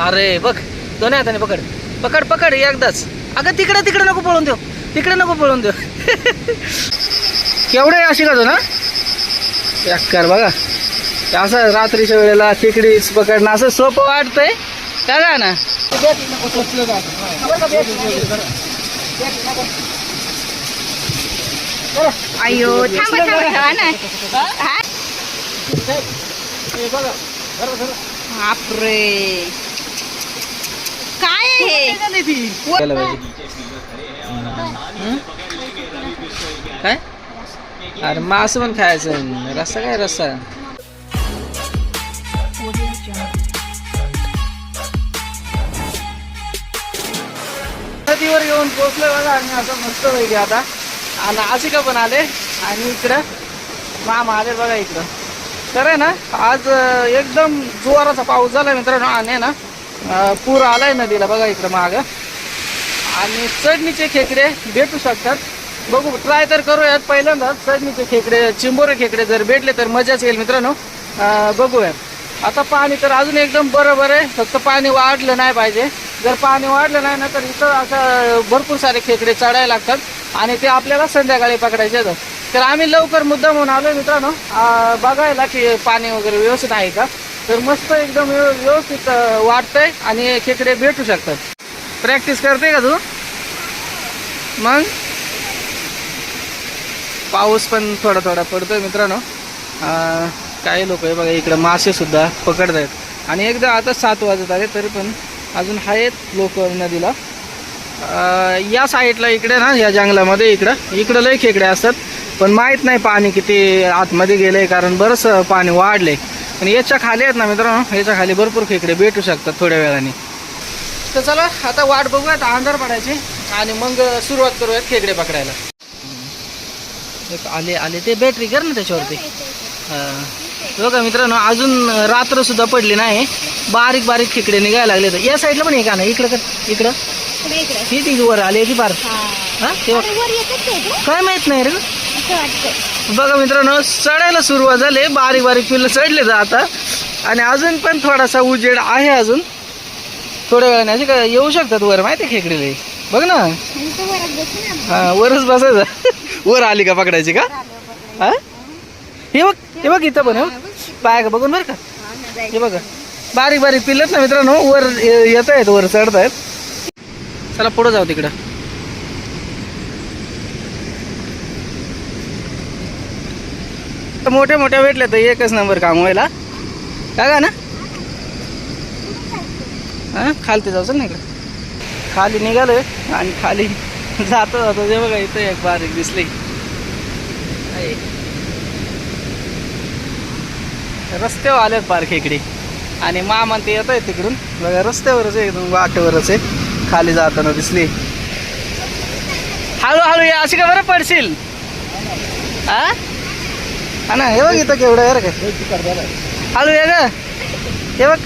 अरे बघ दोन्ही हाताने पकड. पकड पकड एकदाच. अगं तिकडे तिकडे नको पळून देऊ. तिकडे नको पळून देऊ. केवढे अशी का ना कर बघा. असं रात्रीच्या वेळेला खेकडीच पकडणं असं सोपं वाटतंय. का का ना. अयो? बापरे. काय आहे? हे. पाहिजे? काय? अरे मास पण खायचं. रस्सा काय रस्सा? नदीवर येऊन पोचलोय बघा आणि असं मस्त पैकी आता. आणि आशिका पण आले. आणि इकडं मामा आले बघा इकडं. तर आहे ना आज एकदम जोराचा पाऊस झाला मित्रांनो. आणि ना पूर आलाय नदीला बघा इकडं माग. आणि चढणीचे खेकडे भेटू शकतात. बघू ट्राय तर करूयात पहिल्यांदाच. चढणीचे खेकडे चिंबोरे खेकडे जर भेटले तर मजाच येईल मित्रांनो. बघूयात. आता पाणी तर अजून एकदम बरोबर आहे. फक्त पाणी वाढलं नाही पाहिजे. जर पाणी वाढलं नाही ना तर इथं असं भरपूर सारे खेकडे चढायला लागतात. आणि ते आपल्याला संध्याकाळी पकडायचे तर आम्ही लवकर मुद्दा म्हणून आलो मित्रांनो बघायला की पाणी वगैरे व्यवस्थित आहे का? तर मस्त एकदम व्यवस्थित वाटतंय आणि खेकडे भेटू शकतात. प्रॅक्टिस करते का तू? मग? पाऊस पण थोडा थोडा पडतोय मित्रांनो. काही लोक आहे बघा इकडं मासे सुद्धा पकडत आहेत आणि एकदा आता सात वाजत आले तरी पण अजून आहेत लोक नदीला. या साईडला इकडे ना या जंगलामध्ये इकडं. इकडं लय खेकडे असतात. पण माहीत नाही पाणी किती आतमध्ये गेलंय कारण बरंच पाणी वाढलंय. पण याच्या खाली आहेत ना मित्रांनो याच्या खाली भरपूर खेकडे भेटू शकतात थोड्या वेळाने. तर चला आता वाट बघूयात अंधार पडायची आणि मग सुरुवात करूयात खेकडे पकडायला. एक आले आले ते बॅटरी कर ना त्याच्यावरती. हा. बघा मित्रांनो अजून रात्र सुद्धा पडली नाही. बारीक बारीक खेकडे निघायला लागले तर. या साईडला पण एक ना इकडं कर इकडं. ही ती वर आली ती पार? हा. तेव्हा. ते? काय माहीत नाही रे बघा मित्रांनो चढायला सुरुवात झाली. बारीक बारीक पिल्लं चढले तर आता. आणि अजून पण थोडासा उजेड आहे अजून. थोड्या वेळाने असे का येऊ शकतात वर माहिती आहे खेकडेले? बघ ना. हा वरच बसायचं. वर आली का पकडायची का. हा? हे बघ हे बघ इथं पण हे. पाय का बघून बरं का. हे बघा. बारीक बारीक पिल्लत ना मित्रांनो वर येत आहेत वर चढत आहेत चला पुढं जाऊ तिकडं. तर मोठ्या मोठ्या भेटल्या तर एकच नंबर काम व्हायला. का ना. हां? खालती जाऊ चल ना खाली निघालोय आणि खाली जातो जातो. जे बघा इथं एक बारीक दिसली. रस्त्यावर आले पार्क इकडे. आणि मामा ते येत आहे तिकडून. बघा रस्त्यावरच आहे एकदम वाटेवरच आहे. खाली जाताना दिसली. हळूहळू या अशी का बरं पडशील? हा? हा हे बघ इथं केवढं आहे बरं का हळू ये ग हे बघ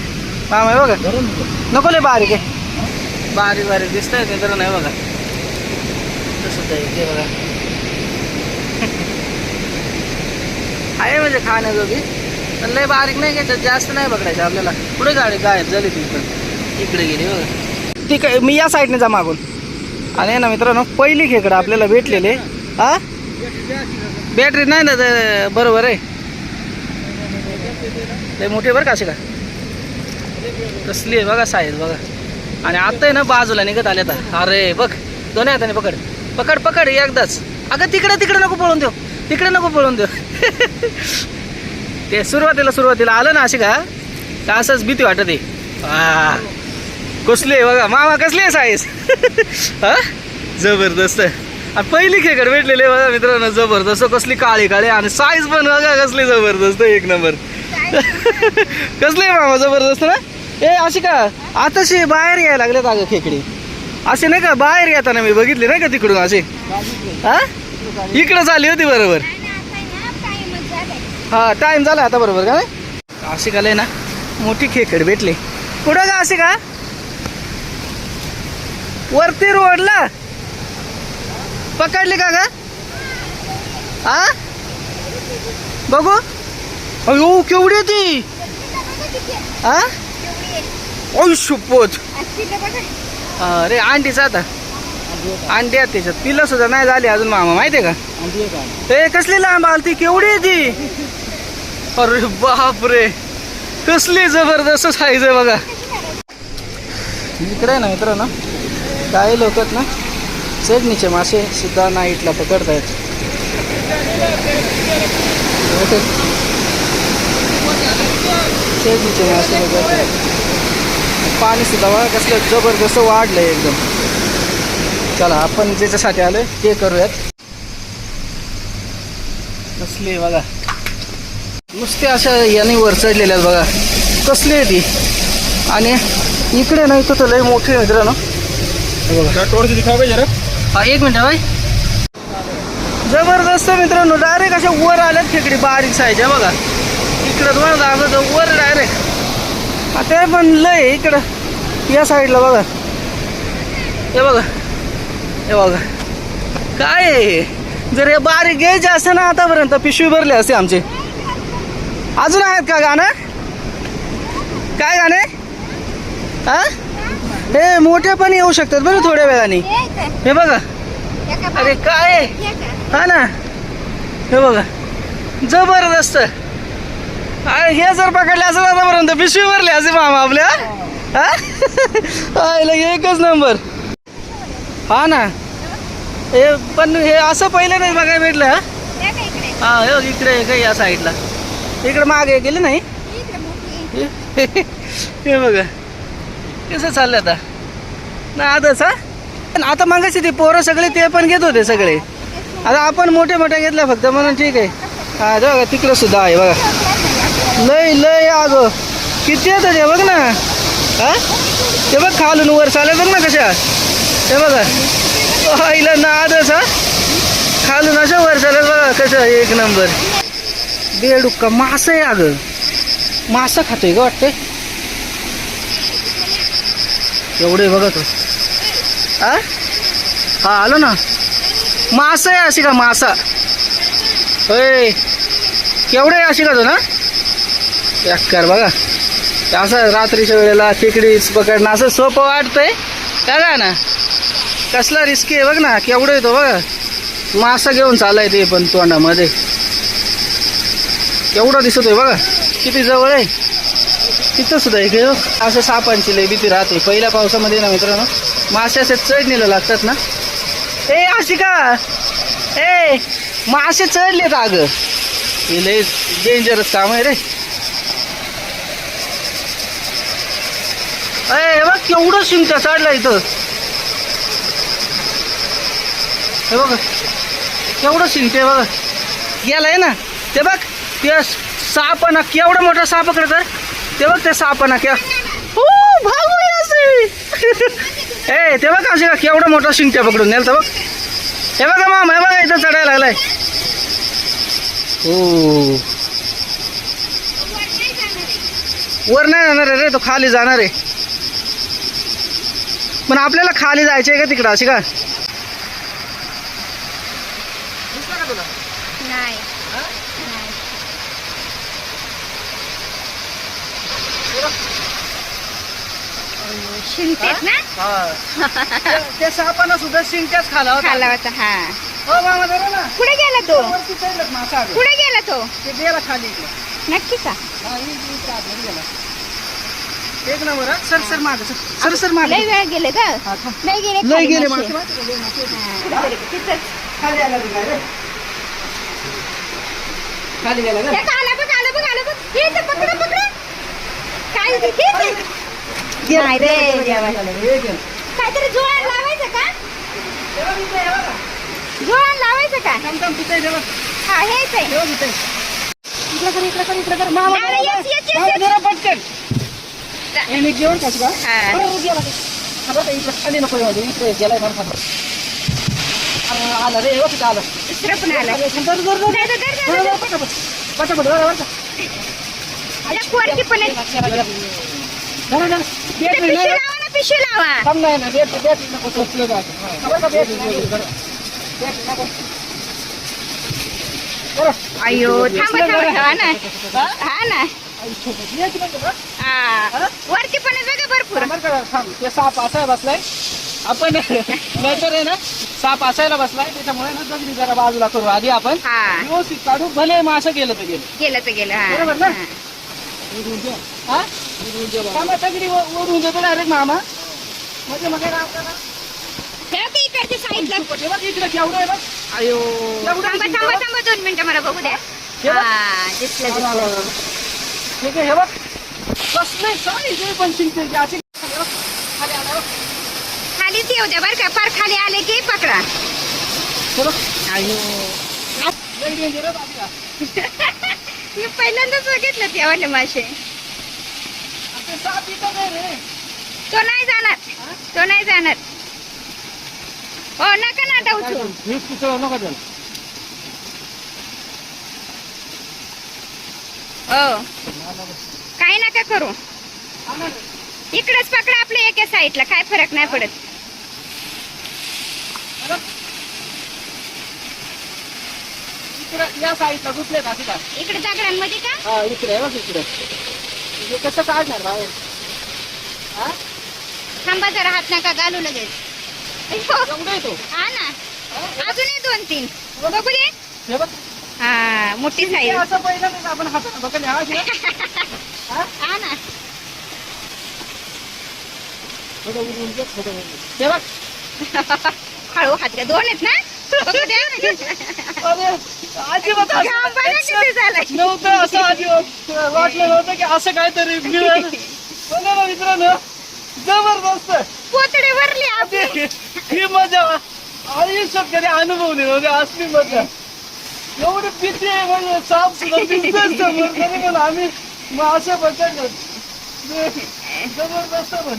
मामा हे बघा नको लय बारीक आहे बारीक बारीक दिसत आहे तर नाही बघा आहे ते बघा आहे म्हणजे खाण्याजोगी पण लय बारीक नाही घ्यायचं जास्त नाही बघायचं आपल्याला पुढे गाडी गायब झाली ती पण इकडे गेली बघा ती काय मी या साईडने जा मागून आणि ना मित्रांनो पहिली खेकडं आपल्याला भेटलेले हा बॅटरी नाही ना तर बरोबर आहे. ते मोठी बरं का अशी का? कसली आहे बघा साईज बघा. आणि आता आहे ना बाजूला निघत आले आता. अरे बघ. दोन्ही हाताने पकड. पकड पकड एकदाच. अगं तिकडे तिकडे नको पळून देऊ. तिकडे नको पळून देऊ. ते सुरुवातीला सुरुवातीला आलं ना अशी का? का असंच भीती वाटत आहे. कसली आहे बघा. मामा कसली आहे साईज हा? जबरदस्त आणि पहिली खेकड भेटलेली बघा मित्रांनो जबरदस्त. कसली काळी काळी आणि साईज पण बघा कसली जबरदस्त एक नंबर कसली आहे मामा जबरदस्त ना? ए अशी का? आताशी बाहेर यायला लागलेत अगं खेकडी. असे नाही का? बाहेर येताना मी बघितले नाही का तिकडून असे हा? इकडं झाली होती बरोबर. हा टाइम झाला आता बरोबर का अशी का ना? मोठी खेकड भेटली. कुठं का अशी का? वरती रोडला पकडली का ग? आ? बघू. अयो केवढी आहे ती? आ? ओय शपथ. अरे अंडीचा आता. अंडी आहे त्याच्यात. पिलं सुद्धा नाही झाली अजून मामा माहितीये का? ते कसली लांब आलती केवढी आहे ती? अरे बापरे. कसली जबरदस्त साईज आहे बघा. इकडे आहे ना. काही लोक आहेत ना चढणीचे मासे सुद्धा नाईटला पकडतायत चढणीचे मासे पकडतायत पाणी सुद्धा बघा कसलं जबरदस्त वाढलंय एकदम. चला आपण ज्याच्यासाठी आलोय ते करूयात. कसली आहे बघा. नुसते अशा याने वर चढलेल्या आहेत बघा. कसली आहे ती? आणि इकडे नाही तर लय मोठी आहे मित्रांनो बघा. थोडंसं दिखावे जरा. हा एक मिनिट भाई. जबरदस्त मित्रांनो डायरेक्ट अशा वर आल्यात खेकडी बारीक साईज आहे बघा. इकडं तुम्हाला दाखवतो वर डायरेक्ट आता पण लय इकडं. या साईडला बघा. हे बघा. हे बघा. काय जर हे बारीक घ्यायचे असते ना आतापर्यंत पिशवी भरले असते आमचे. अजून आहेत का गाणं? काय गाणे हा? हे मोठे पण येऊ शकतात बरं थोड्या वेळाने हे? हे बघा हे अरे काय? हे? हा ना हे बघा जबरदस्त अरे हे जर पकडले असं आतापर्यंत पिशवी भरली असे मामा आपल्या हा? आयला एकच नंबर हा ना हे पण हे असं पहिलं नाही बघायला भेटलं हा? हे इकडे? हा हे बघ, इकडे आहे का या साईडला इकडे मागे गेले नाही. हे बघा कसं चाललं आता? ना आताच हा? पण आता मागायचे ते पोरं सगळे ते पण घेत होते सगळे. आता आपण मोठे मोठ्या घेतल्या फक्त म्हणून ठीक आहे. हा ते बघा तिकडं सुद्धा आहे बघा. लय लय अग किती येतं ते बघ ना. हा? ते बघ खालून वर चालत बघ ना कशा. ते बघा. आईला नादच हा? खालून अशा वर चालत बघा कसं एक नंबर. बेडुक्का मासं आहे अगं. मासं खातोय का वाटतंय. एवढे बघा तो हा हा आलो ना. मासा आहे अशी का मासा? होय. केवढे आहे अशी का तो ना? कर बघा. असं रात्रीच्या वेळेला खेकडीच पकडणं असं सोपं वाटतंय. काय का ना. कसला रिस्की आहे बघ ना. केवढं येतो बघा. मासा घेऊन चालाय ते पण तोंडामध्ये. केवढं दिसतोय बघा. किती जवळ आहे. तिथं सुद्धा एक असं सापांची लय भीती राहते. पहिल्या पावसामध्ये ना मित्रांनो मासे असे चढणीला लागतात ना. ए अशी का ए मासे चढलेत अग. हे लय डेंजरस काम आहे रे. ए बघ केवढं शिंक चढला इथं. हे बघ केवढं शिंकते बघ. गेलाय ना. ते बघ ते सापाना केवढा मोठा साप पकडत ते बघ ते सापाना क्या? हो भाऊ असे. ए ते बघ असे का केवढा मोठा शिंकट्या पकडून नेल बघ. हे बघा मामा हे बघा इथं चढायला लागलाय. हो. वर नाही जाणार रे तो खाली जाणार आहे. पण आपल्याला खाली जायचंय का तिकडं अशी का नाही. नाही. ना त्या सापानं सुद्धा शिंक्याच खाला होता खाला होता हा हो मामा जरा ना कुठे गेला तो वरती मासा. कुठे गेला तो ते गेला खाली इकडे नक्की का हा, इ- इकडे आतमध्ये गेला. एक नंबर हा. सर सर माग सर सर माग लय वेळ गेले का हा, थांब. लय गेले लय खाली गेले मासे. मासे, मासे, लय मासे. हा. तिथंच. खाली आला ते काय रे? खाली गेला का आलं बघ आलं बघ आलं बघ हे इथं पकडा पकडा काय? हे इथं. नाही रे. काहीतरी जुळण लावायचं का. जुळण लावायचं का हे हेच आहे घेऊन टाकू का? खाली नको. इकडे गेलाय आलं रे, इथं आलं. दुसरं पण आलं पटापट. पटापट, कोरची पण आहे. पिशवी नाही, लावा ना पिशवी लावा थांब नाही ना, नको, जातो. नाही, नको. अयो थांबा थांबा ना हा? ना आयुष्यभर. यायची बरं. हा. वरती पण आहे बघा भरपूर बरं का, थांब. ते साप असाय बसलाय आपण नाहीतर आहे ना साप असायला बसलाय त्याच्यामुळे ना दगडी जरा बाजूला करू आधी आपण हा व्यवस्थित काढू भले मासं गेलं तर गेलं गेलं तर गेलं हा. बरोबर ना? हा. हा दगडी व- ओढून देतो डायरेक्ट मामा. म्हणजे मग आहे ना आपल्याला ठेव की इकडच्या साईडला. हे बघ इकडे केवढं आहे बघ. अयो. थांबा थांबा थांबा दोन मिनिटं मला बघू द्या. हे बघ. हा दिसलं आलं, आलं, दिसलं. आलं. ठीक आहे हे बघ. कसले साईज आहे पण शिंकते खाली बघ. खाली आलं बघ. खालीच येऊ द्या बरं का. फार खाली आले की पकडा. हे बघ. लई danger आहे बाजूला. मी पहिल्यांदाच बघितलं ते वाले मासे. आणि ते नाही रे. तो नाही जाणार. तो नाही जाणार. हो नका ना आता उचलू. हे नको काही नका करू. इकडेच पकडा आपल्या एका साईडला. काय फरक नाही पडत. इकडं दगडांमध्ये का? हा इकडे इकडे. हे कसं काढणार बाहेर? हा? थांबा जरा हात नका घालू लगेच. अय्यो, एवढं येतो हा ना. अजूनही दोन तीन बघू. दे हे बघ. हा मोठी हे साईज. असं पहिल्यांदाच आपण हातात बघले हा. हा? हा? ना. थोडं उडवून घे, थोडं उडवून घे. हे बघ. हळू हात दोन आहेत ना? बघू अजिबात नव्हतं असं अजिबात वाटलं नव्हतं की असं काहीतरी मिळेल पण ना मित्रांनो? जबरदस्त. पोतडे भरले आपले. ही ही मजा. आयुष्यात कधी अनुभवली नव्हती असली मजा. एवढी भीती आहे म्हणजे साप सुद्धा दिसतोच समोर तरी पण आम्ही मग असं बघायचं जबरदस्त पण.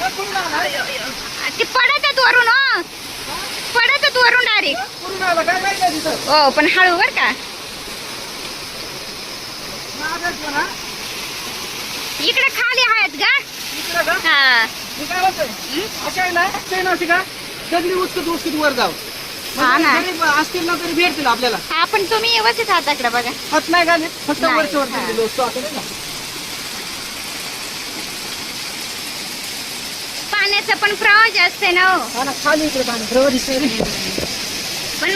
तू पडतात वरून हो पडतात वरून डायरेक्ट? हो पण हळू बर का. इकडे खाली आहेत का? हा दगडी उचकत उचकत वर जाऊ हा ना. असतील ना तरी भेटतील आपल्याला हा पण तुम्ही व्यवस्थित हाताकडे बघा हात नाही घालीत फक्त वरच्या वर हा. दिलेलो असतो आपण आहे ना. पाण्याचा पण प्रवाह जास्त आहे ना हो हा ना खाली इकडे पाणी बरोबर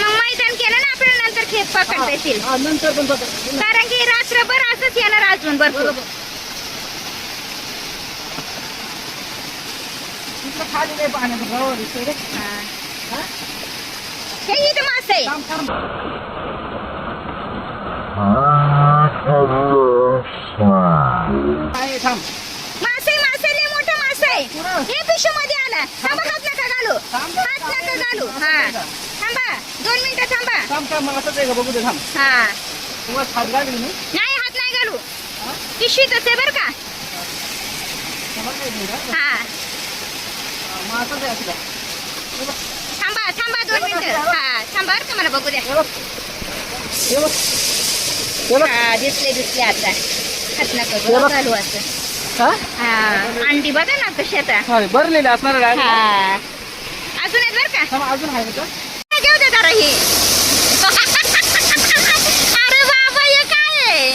मग मैदान केलं ना आपल्याला नंतर खेप पकडता येतील हा, नंतर पण पकड. कारण की रात्रभर असंच येणार अजून भरपूर बरोबर इकडे खाली नाही बरोबर. हा. हा? हे इथं मास. आहे, थांब. मास आहे मास आहे लय मोठा मास आहे पुढं. हे पिशू मध्ये आला थांबा. हात नका घालू. थांब, हात नका घालू. हा. थांबा दोन मिनिटं थांबा. थांब, थांब, मला असंच आहे का? बघू दे थांब. हा. तुम्हाला हात मी. नाही हात नाही घालू? पिशवीतच आहे बर का? समजलं नाही का? हा. हा, मग असंच आहे असं. का? हे बघ, थांबा थांबा दोन मिनिटं. हा थांबा बरं का मला बघू द्या. हे बघ. हे बघ. हे बघ. हा दिसले दिसले आता. हात नका हे बघ. घालू असं. हा? हा अंडी बघा ना आता हा, भरलेले असणार. हा. अजून? आहेत बर का? अजून आहे घेऊ दे जरा हे. अरे बाबा हे काय आहे.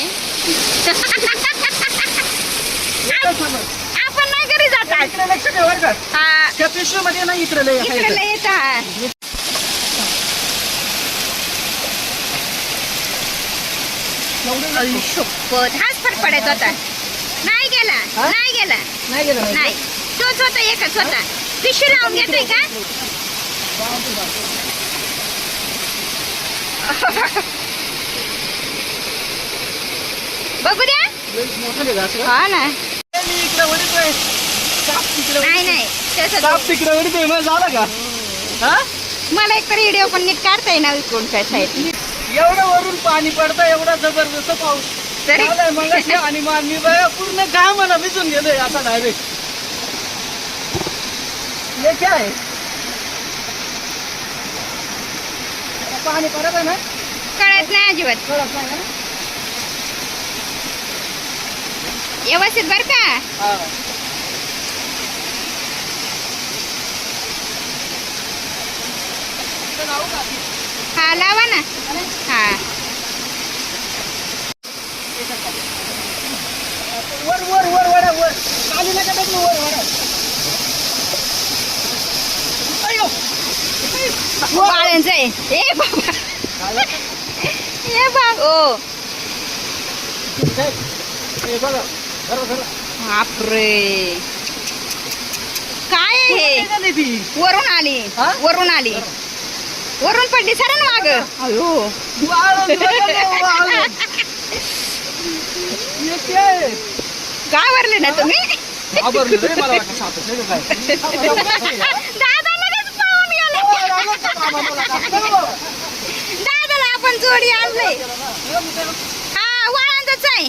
आपण नाही घरी जातात इकडे लक्ष ठेव बरं का. हा. त्या पिशवीमध्ये ना इकडे येत हा. शपथ हाच फरक पडत होता. नाही गेला हा? नाही गेला. नाही गेलं नाही. तोच होता एकच होता पिशवी लावून घेतोय का? बघू द्या. का? हा ना. ए, मी इकडे वळतोय. साप तिकडे नाही तिकडे वळतोय झाला का? हा? मला एक तर व्हिडिओ पण नीट काढता येईना इकडूनच्या साईड एवढं वरून पाणी पडतं एवढा जबरदस्त पाऊस. तरी मगाशी आणि मग मी बघा पूर्ण घामाला भिजून गेलोय असा डायरेक्ट हे काय आहे? पाणी पडत आहे ना कळत नाही अजिबात कळत नाही ना? व्यवस्थित बर हा. का? हा लावा ना हा वर वर वर वडा वर खाली नका टाकू वर वडा अयो वाळ्यांचं आहे ए बाबा ए बाबा ओ हे बघा धरा, धरा. बापरे काय आहे हे कुठे निघाली ती वरून आली हा? वरून आली वरून पडली सर ना माग अयो घाबरले ना तुम्ही? घाबरले रे, मला वाटलं सापच नाही का काय. दादा लगेच गेला. दादाला आपण जोडी आणलंय. हा वाळंदच आहे.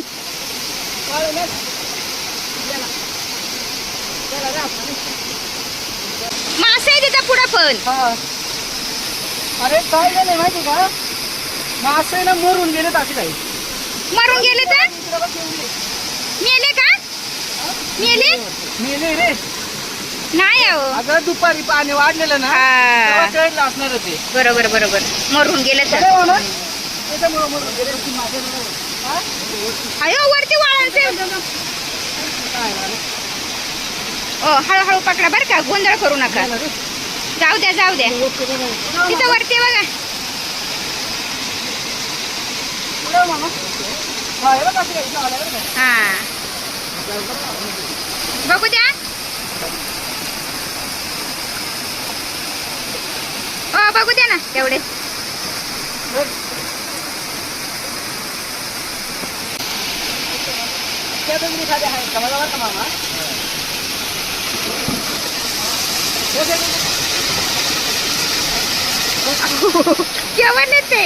मासे आहे तिथं पुढं पण. हा. अरे काय झालंय माहिती का? मासे ना मरून गेले असे काही. मरून गेले तर? मेले का? मेले मेले रे नाही अहो अगं दुपारी पाणी वाढलेलं ना तेव्हा हा. चढलं असणार ते बरोबर बरोबर मरून गेले तर? त्याच्यामुळं मरून गेले. हा? अयो वरती वाळांचे काय झालं? ओ हळूहळू पकडा बरं का गोंधळ करू नका झालं रे. जाऊ द्या जाऊ द्या तिथं वरती बघा पुढं मामा. हा, हे बघ असं काही झालं बरं का? हा बघू द्या. ओ बघू द्या ना तेवढे केव्हा दगडी खाली आहेत का? मला बरं का मामा? हे दे, दे, दे. जेवण येते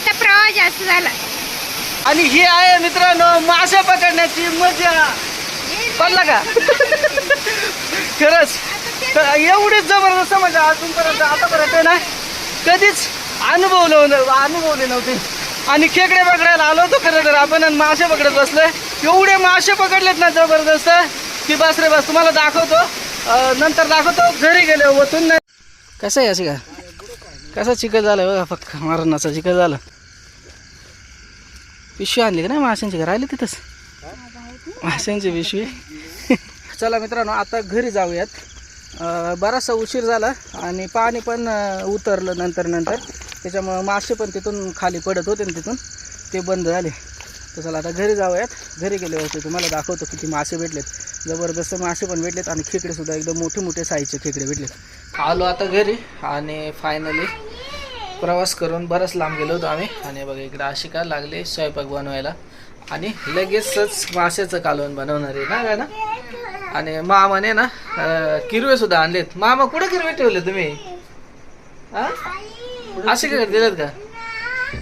आता प्रवाह जास्त झाला. आणि ही आहे मित्रांनो मासे पकडण्याची मजा. पडला का? खरंच. तर एवढीच जबरदस्त मजा अजूनपर्यंत आतापर्यंत ना कधीच अनुभवलं अनुभवले नव्हते. आणि खेकडे पकडायला आलो होतो खरं तर आपण आणि मासे पकडत बसलोय. एवढे मासे पकडलेत ना जबरदस्त की बस रे बस तुम्हाला दाखवतो. नंतर दाखवतो घरी गेले वतून नाही. कसं आहे असे का कसं चिकन झालं बघा फक्त मारणाचं चिकन झालं. पिशवी आणली का नाही माशांची? घर आले तिथंच माशांची पिशवी. चला मित्रांनो आता घरी जाऊयात. बराचसा उशीर झाला आणि पाणी पण उतरलं नंतर नंतर. त्याच्यामुळं मासे पण तिथून खाली पडत होते ना तिथून. ते बंद झाले. तर चला आता घरी जाऊयात. घरी गेले होते तुम्हाला दाखवतो किती मासे भेटलेत. जबरदस्त मासे पण भेटलेत आणि खेकडे सुद्धा एकदम मोठे मोठे साईजचे खेकडे भेटलेत. आलो आता घरी आणि फायनली प्रवास करून बराच लांब गेलो होतो आम्ही. आणि बघा इकडे आशिका लागले स्वयंपाक बनवायला. आणि लगेचच माशाचं कालवण बनवणार आहे ना काय ना आणि मामाने ना किरवे सुद्धा आणलेत. मामा कुठे किरवे ठेवले तुम्ही? असे काय दिलेत का?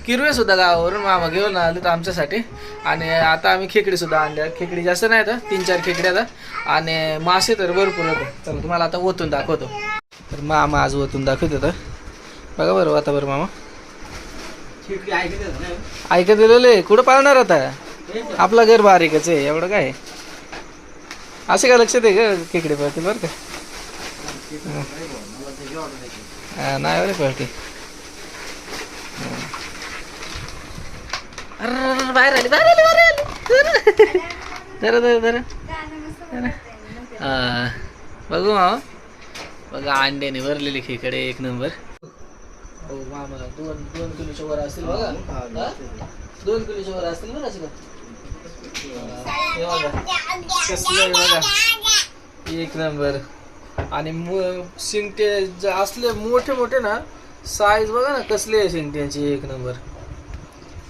किरवे सुद्धा गावावरून मामा घेऊन आले तर आमच्यासाठी. आणि आता आम्ही खेकडी सुद्धा आणल्या. खेकडी जास्त नाही तर तीन चार खेकड्या आता आणि मासे तर भरपूर होते. तर तुम्हाला आता ओतून दाखवतो. तर मामा आज ओतून दाखवत होतं. बघा बरं आता बरं मामा. ऐकत दिलेलं कुठं पाळणार आता? आपला घर बारीकच आहे एवढं काय? असे काय लक्षात आहे का खेकडे पळतील बरं का? नाही बरं पळते. अरे बाहेर आली बाहेर आली बाहेर आली. जरा जरा जरा जरा बघू मामा. बघा अंड्याने भरलेली खेकडे एक नंबर. हो मामा दोन दोन किलोच्या वर असतील बघा. हा? दोन किलोच्या वर असतील बरं असं हे बघा. कसलं आहे बघा. एक नंबर. आणि मु- शिंगटे ज- असले मोठे मोठे ना साईज बघा ना कसले आहे शिंगट्यांची एक नंबर.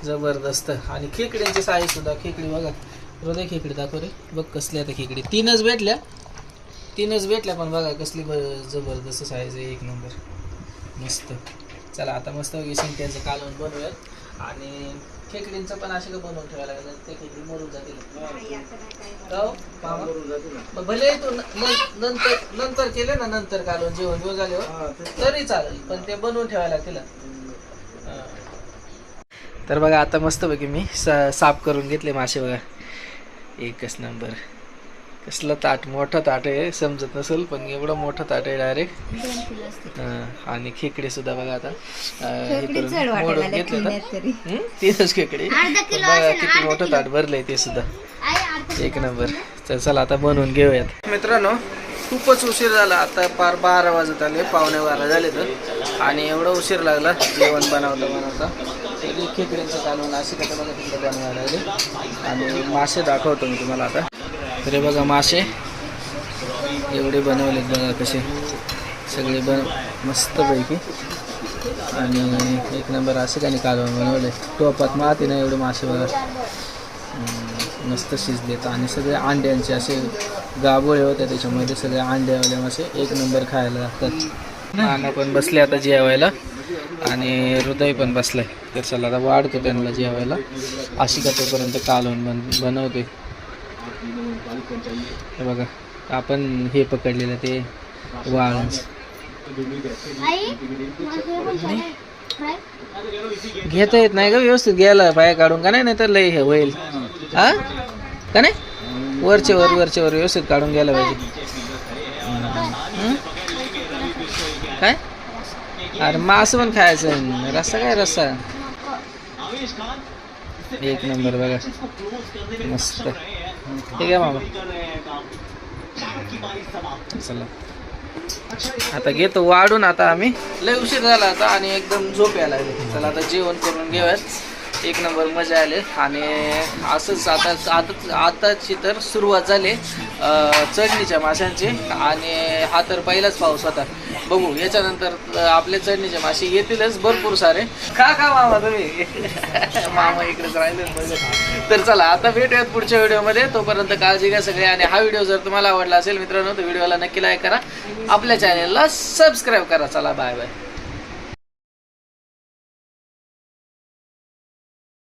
जबरदस्त. आणि खेकड्यांची साईज सुद्धा खेकडी बघा. हृदय खेकडी दाखव रे. बघ कसली आता खेकडी. तीनच भेटल्या. तीनच भेटल्या पण बघा कसली ब- जबरदस्त साईज आहे. एक नंबर. मस्त. चला आता मस्त शिंगट्यांचं कालवण बनवूयात. आणि खेकडींचं पण असे का बनवून ठेवायला लागेल ते खेकडी मरून जातील. हो? भले तू नंतर नंतर केले ना नंतर कालवण जेवण जेवण झाल्यावर तरी चालेल पण ते बनवून ठेवायला लागतील. हा. तर बघा आता मस्तपैकी मी सा साफ करून घेतले मासे बघा. एकच नंबर. कसलं ताट मोठं ताट आहे समजत नसेल पण एवढं मोठं ताट आहे डायरेक्ट आणि खेकडे सुद्धा बघा आता. हे मोडून घेतले हं? तीनच खेकडे. बघा किती मोठं. ताट भरलंय ते सुद्धा. एक नंबर. तर चला आता बनवून घेऊयात. मित्रांनो खूपच उशीर झाला. आता पार बारा वाजत आले पावणे बारा झाले तर. आणि एवढा उशीर लागला जेवण बनवता बनवता. खेकड्यांचं कालवून असे का बघा तिकडे बनवायला लागले. आणि मासे दाखवतो मी तुम्हाला आता. तरी बघा मासे. एवढे बनवलेत बघा कसे. सगळे बन मस्तपैकी. आणि एक नंबर असे काही कालवण बनवले. टोपात माती ना एवढे मासे बघा. मस्त शिजलेत. आणि सगळे अंड्यांचे असे गाबोळे होते त्याच्यामध्ये सगळे अंड्यावाले मासे एक नंबर खायला लागतात. नाना पण बसले आता जेवायला. आणि हृदय पण बसलाय. तर चला आता वाढतो त्यांना जेवायला. अशी का तोपर्यंत कालवण बन बनवते. हे बघा आपण हे पकडलेलं ते वाळून घेता येत नाही का व्यवस्थित घ्यायला पाया काढून. का नाही नाही तर लय हे होईल. हा? का नाही? वरचे वर वरचे वर व्यवस्थित काढून घ्यायला पाहिजे? काय? अरे मासं पण खायचं रस्सा काय रस्सा? एक नंबर बघा. मस्त. ठीक आहे मामा. चला. आता घेतो वाढून आता आम्ही. लय उशीर झाला आता आणि एकदम झोप यायला चला आता जेवण करून घेऊयात. एक नंबर मजा आले. आणि असंच आता आता आताची तर सुरुवात झाली चढणीच्या माशांची. आणि हा तर पहिलाच पाऊस होता. बघू याच्यानंतर आपले चढणीचे मासे येतीलच भरपूर सारे. का का मामा तुम्ही. मामा इकडेच राहिले तर चला आता भेटूयात पुढच्या व्हिडिओमध्ये. तोपर्यंत काळजी घ्या सगळे. आणि हा व्हिडिओ जर तुम्हाला आवडला असेल मित्रांनो तर व्हिडिओला नक्की लाईक करा. आपल्या चॅनेलला सबस्क्राईब करा. चला बाय बाय